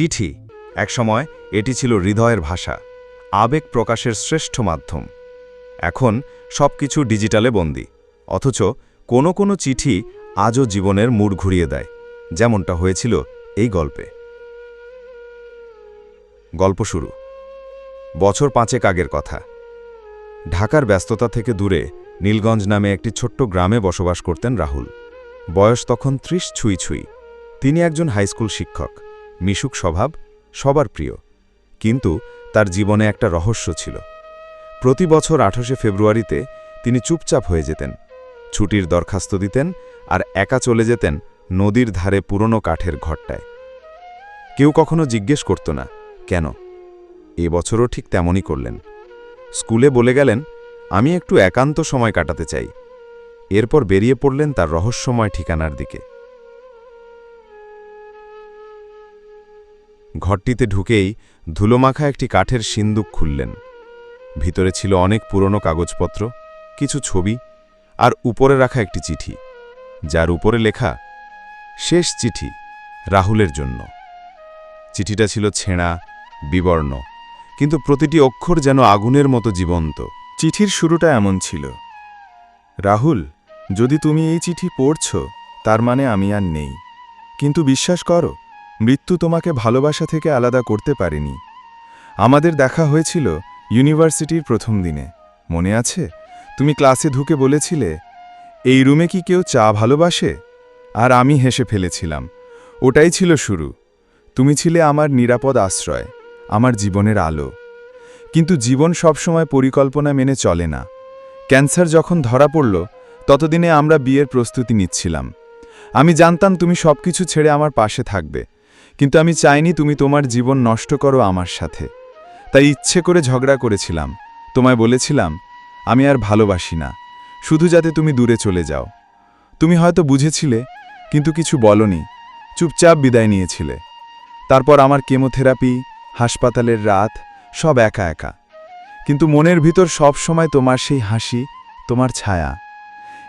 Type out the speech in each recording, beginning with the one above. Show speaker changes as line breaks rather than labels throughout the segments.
চিঠি। একসময় এটি ছিল হৃদয়ের ভাষা, আবেগ প্রকাশের শ্রেষ্ঠ মাধ্যম। এখন সব কিছু ডিজিটালে বন্দী, অথচ কোনো কোনো চিঠি আজও জীবনের মুড় ঘুরিয়ে দেয়, যেমনটা হয়েছিল এই গল্পে। গল্প শুরু। বছর পাঁচেক আগের কথা। ঢাকার ব্যস্ততা থেকে দূরে নীলগঞ্জ নামে একটি ছোট্ট গ্রামে বসবাস করতেন রাহুল। বয়স তখন ত্রিশ ছুঁই ছুঁই। তিনি একজন হাইস্কুল শিক্ষক। মিশুক স্বভাব সবার প্রিয়, কিন্তু তার জীবনে একটা রহস্য ছিল। প্রতি বছর আঠাশে ফেব্রুয়ারিতে তিনি চুপচাপ হয়ে যেতেন, ছুটির দরখাস্ত দিতেন আর একা চলে যেতেন নদীর ধারে পুরনো কাঠের ঘরটায়। কেউ কখনো জিজ্ঞেস করত না, কেন? এ বছরও ঠিক তেমনই করলেন। স্কুলে বলে গেলেন, আমি একটু একান্ত সময় কাটাতে চাই। এরপর বেরিয়ে পড়লেন তার রহস্যময় ঠিকানার দিকে। ঘরটিতে ঢুকেই ধুলোমাখা একটি কাঠের সিন্দুক খুললেন। ভিতরে ছিল অনেক পুরনো কাগজপত্র, কিছু ছবি আর উপরে রাখা একটি চিঠি, যার উপরে লেখা, শেষ চিঠি, রাহুলের জন্য। চিঠিটা ছিল ছেঁড়া, বিবর্ণ, কিন্তু প্রতিটি অক্ষর যেন আগুনের মতো জীবন্ত।
চিঠির শুরুটা এমন ছিল, রাহুল, যদি তুমি এই চিঠি পড়ছ, তার মানে আমি আর নেই। কিন্তু বিশ্বাস করো মৃত্যু তোমাকে ভালোবাসা থেকে আলাদা করতে পারেনি। আমাদের দেখা হয়েছিল ইউনিভার্সিটির প্রথম দিনে। মনে আছে? তুমি ক্লাসে ঢুকে বলেছিলে, এই রুমে কি কেউ চা ভালোবাসে? আর আমি হেসে ফেলেছিলাম। ওটাই ছিল শুরু। তুমি ছিলে আমার নিরাপদ আশ্রয়, আমার জীবনের আলো। কিন্তু জীবন সবসময় পরিকল্পনা মেনে চলে না। ক্যান্সার যখন ধরা পড়ল, ততদিনে আমরা বিয়ের প্রস্তুতি নিচ্ছিলাম। আমি জানতাম তুমি সবকিছু ছেড়ে আমার পাশে থাকবে। কিন্তু আমি চাইনি তুমি তোমার জীবন নষ্ট করো আমার সাথে। তাই ইচ্ছে করে ঝগড়া করেছিলাম। তোমায় বলেছিলাম, আমি আর ভালোবাসি না। শুধু যাতে তুমি দূরে চলে যাও। তুমি হয়তো বুঝেছিলে, কিন্তু কিছু বলনি। চুপচাপ বিদায় নিয়েছিলে। তারপর আমার কেমোথেরাপি, হাসপাতালের রাত, সব একা একা। কিন্তু মনের ভিতর সব সময় তোমার সেই হাসি, তোমার ছায়া।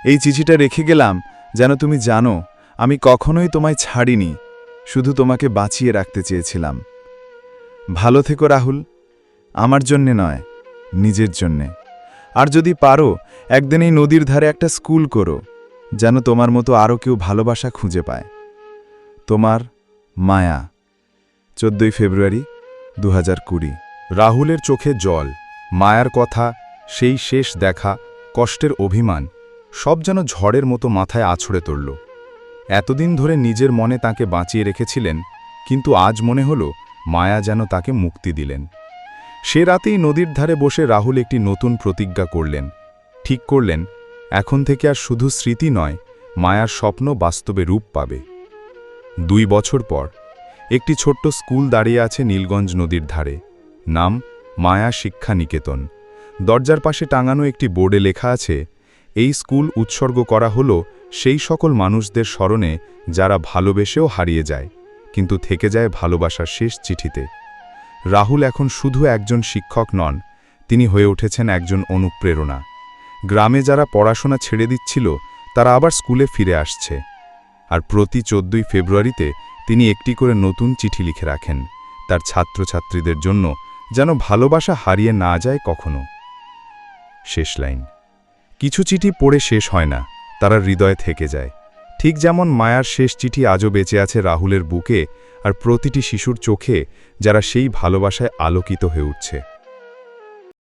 এই চিঠিটা রেখে গেলাম, যেন তুমি জানো, আমি কখনোই তোমায় ছাড়িনি। শুধু তোমাকে বাঁচিয়ে রাখতে চেয়েছিলাম। ভালো থেকো রাহুল, আমার জন্যে নয়, নিজের জন্যে। আর যদি পারো, একদিন এই নদীর ধারে একটা স্কুল করো, যেন তোমার মতো আরও কেউ ভালোবাসা খুঁজে পায়। তোমার মায়া, চোদ্দই ফেব্রুয়ারি দু কুড়ি।
রাহুলের চোখে জল, মায়ার কথা, সেই শেষ দেখা, কষ্টের অভিমান, সব যেন ঝড়ের মতো মাথায় আছড়ে তুলল। এতদিন ধরে নিজের মনে তাকে বাঁচিয়ে রেখেছিলেন, কিন্তু আজ মনে হল মায়া যেন তাকে মুক্তি দিলেন। সে রাতেই নদীর ধারে বসে রাহুল একটি নতুন প্রতিজ্ঞা করলেন। ঠিক করলেন, এখন থেকে আর শুধু স্মৃতি নয়, মায়ার স্বপ্ন বাস্তবে রূপ পাবে। দুই বছর পর, একটি ছোট্ট স্কুল দাঁড়িয়ে আছে নীলগঞ্জ নদীর ধারে। নাম মায়া শিক্ষা নিকেতন দরজার পাশে টাঙানো একটি বোর্ডে লেখা আছে এই স্কুল উৎসর্গ করা হল সেই সকল মানুষদের স্মরণে যারা ভালোবেসেও হারিয়ে যায়, কিন্তু থেকে যায় ভালোবাসার শেষ চিঠিতে। রাহুল এখন শুধু একজন শিক্ষক নন, তিনি হয়ে উঠেছেন একজন অনুপ্রেরণা। গ্রামে যারা পড়াশোনা ছেড়ে দিচ্ছিল, তারা আবার স্কুলে ফিরে আসছে। আর প্রতি চোদ্দই ফেব্রুয়ারিতে তিনি একটি করে নতুন চিঠি লিখে রাখেন, তার ছাত্রছাত্রীদের জন্য যেন ভালোবাসা হারিয়ে না যায় কখনো। শেষ লাইন। কিছু চিঠি পড়ে শেষ হয় না, তারা হৃদয়ে থেকে যায়। ঠিক যেমন মায়ার শেষ চিঠি আজও বেঁচে আছে রাহুলের বুকে আর প্রতিটি শিশুর চোখে, যারা সেই ভালোবাসায় আলোকিত হয়ে উঠছে।